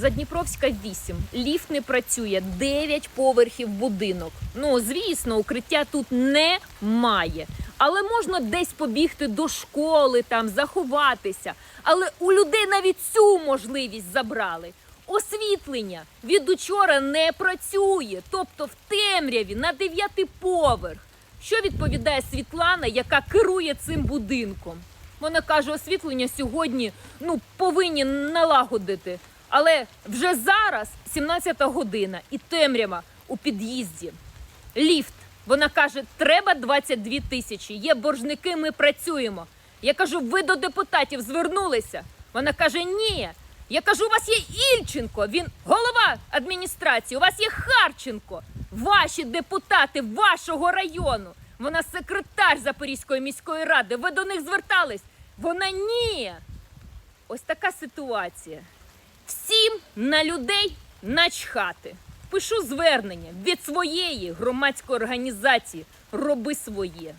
Задніпровська 8. Ліфт не працює, 9 поверхів будинок. Ну, звісно, укриття тут немає. Але можна десь побігти до школи, там заховатися. Але у людей навіть цю можливість забрали. Освітлення від учора не працює, тобто в темряві на дев'ятий поверх. Що відповідає Світлана, яка керує цим будинком? Вона каже, освітлення сьогодні ну, повинні налагодити. Але вже зараз 17 година і темрява у під'їзді. Ліфт. Вона каже, треба 22 тисячі. Є боржники, ми працюємо. Я кажу, ви до депутатів звернулися. Вона каже, ні. Я кажу, у вас є Ільченко, він голова адміністрації, у вас є Харченко, ваші депутати вашого району. Вона секретар Запорізької міської ради. Ви до них звертались? Вона ні. Ось така ситуація. Всім на людей начхати. Пишу звернення від своєї громадської організації. Роби своє.